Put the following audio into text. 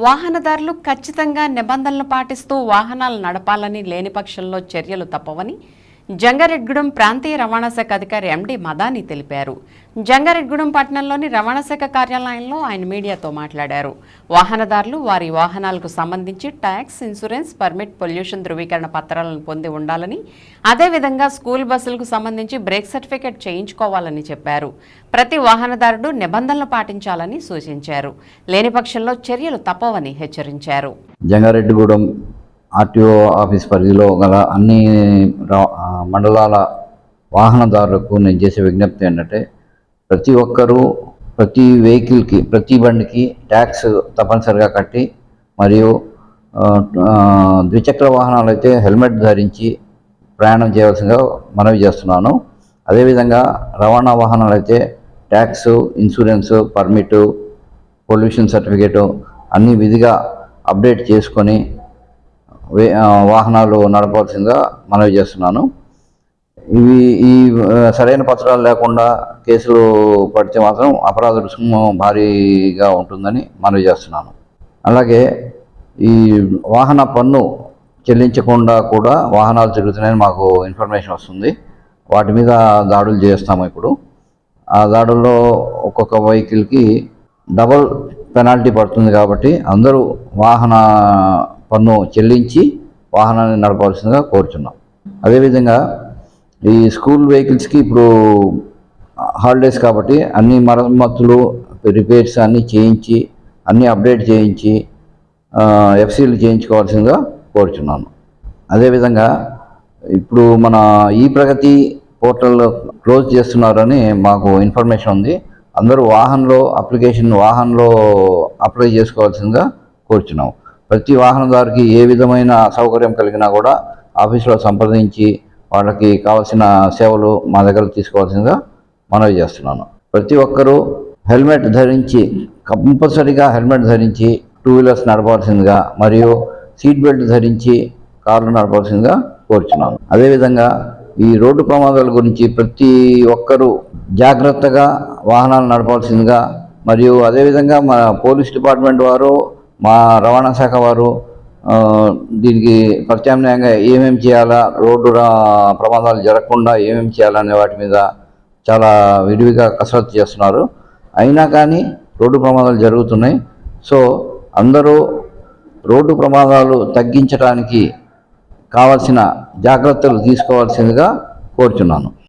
వాహనదారులు ఖచ్చితంగా నిబంధనలు పాటిస్తూ వాహనాలు నడపాలని లేని పక్షంలో చర్యలు తప్పవని జంగారెడ్గూడెం ప్రాంతీయ రవాణా శాఖ అధికారి ఎండి మదాని తెలిపారు. జంగారెడ్గూడెం పట్టణంలోని రవాణా శాఖ కార్యాలయంలో ఆయన మీడియాతో మాట్లాడారు. వాహనదారులు వారి వాహనాలకు సంబంధించి ట్యాక్స్ ఇన్సూరెన్స్ పర్మిట్ పొల్యూషన్ ధృవీకరణ పత్రాలను పొంది ఉండాలని అదేవిధంగా స్కూల్ బస్సులకు సంబంధించి బ్రేక్ సర్టిఫికెట్ చేయించుకోవాలని చెప్పారు. ప్రతి వాహనదారుడు నిబంధనలు పాటించాలని సూచించారు. లేని పక్షంలో చర్యలు తప్పవని హెచ్చరించారు. జంగారెడ్డిగూడెం ఆర్టీఓ ఆఫీస్ పరిధిలో గల అన్ని మండలాల వాహనదారులకు నేను చేసే విజ్ఞప్తి ఏంటంటే ప్రతి ఒక్కరూ ప్రతి వెహికల్కి ప్రతి బండికి ట్యాక్స్ తప్పనిసరిగా కట్టి మరియు ద్విచక్ర వాహనాలు అయితే హెల్మెట్ ధరించి ప్రయాణం చేయవలసిందిగా మనవి చేస్తున్నాను. అదేవిధంగా రవాణా వాహనాలు అయితే tax insurance permit pollution certificate అన్ని విధిగా అప్డేట్ చేసుకొని వాహనాలు నడపాల్సిందిగా మనవి చేస్తున్నాను. ఇవి ఈ సరైన పత్రాలు లేకుండా కేసులు పడితే మాత్రం అపరాధ రుసుము భారీగా ఉంటుందని మనవి చేస్తున్నాను. అలాగే ఈ వాహన పన్ను చెల్లించకుండా కూడా వాహనాలు తిరుగుతున్నాయని మాకు ఇన్ఫర్మేషన్ వస్తుంది. వాటి మీద దాడులు చేస్తాము ఇప్పుడు. ఆ దాడుల్లో ఒక్కొక్క వెహికల్కి డబల్ పెనాల్టీ పడుతుంది కాబట్టి అందరూ వాహన పన్ను చెల్లించి వాహనాన్ని నడపవలసిందిగా కోరుచున్నాం. అదేవిధంగా ఈ స్కూల్ వెహికల్స్కి ఇప్పుడు హాలిడేస్ కాబట్టి అన్ని మరమ్మతులు రిపేర్స్ అన్నీ చేయించి అన్నీ అప్డేట్ చేయించి ఎఫ్సీలు చేయించుకోవాల్సిందిగా కోరుచున్నాను. అదేవిధంగా ఇప్పుడు మన ఈ ప్రగతి పోర్టల్ క్లోజ్ చేస్తున్నారని మాకు ఇన్ఫర్మేషన్ ఉంది. అందరూ వాహనంలో అప్లికేషన్ వాహనంలో అప్లై చేసుకోవాల్సిందిగా కోరుచున్నాం ప్రతి వాహనదారుకి ఏ విధమైన అసౌకర్యం కలిగినా కూడా ఆఫీసులో సంప్రదించి వాళ్ళకి కావాల్సిన సేవలు మా దగ్గర తీసుకోవాల్సిందిగా మనవి చేస్తున్నాను. ప్రతి ఒక్కరూ హెల్మెట్ ధరించి కంపల్సరీగా హెల్మెట్ ధరించి టూ వీలర్స్ నడపాల్సిందిగా మరియు సీట్ బెల్ట్ ధరించి కార్లు నడపాల్సిందిగా కోరుచున్నాను. అదేవిధంగా ఈ రోడ్డు ప్రమాదాల గురించి ప్రతి ఒక్కరూ జాగ్రత్తగా వాహనాలు నడపాల్సిందిగా మరియు అదేవిధంగా మన పోలీస్ డిపార్ట్మెంట్ వారు మా రవాణా శాఖ వారు దీనికి ప్రత్యామ్నాయంగా ఏమేమి చేయాలా రోడ్డు రా- ప్రమాదాలు జరగకుండా ఏమేమి చేయాలనే వాటి మీద చాలా విడివిగా కసరత్తు చేస్తున్నారు. అయినా కానీ రోడ్డు ప్రమాదాలు జరుగుతున్నాయి. సో అందరూ రోడ్డు ప్రమాదాలు తగ్గించడానికి కావాల్సిన జాగ్రత్తలు తీసుకోవాల్సిందిగా కోరుచున్నాను.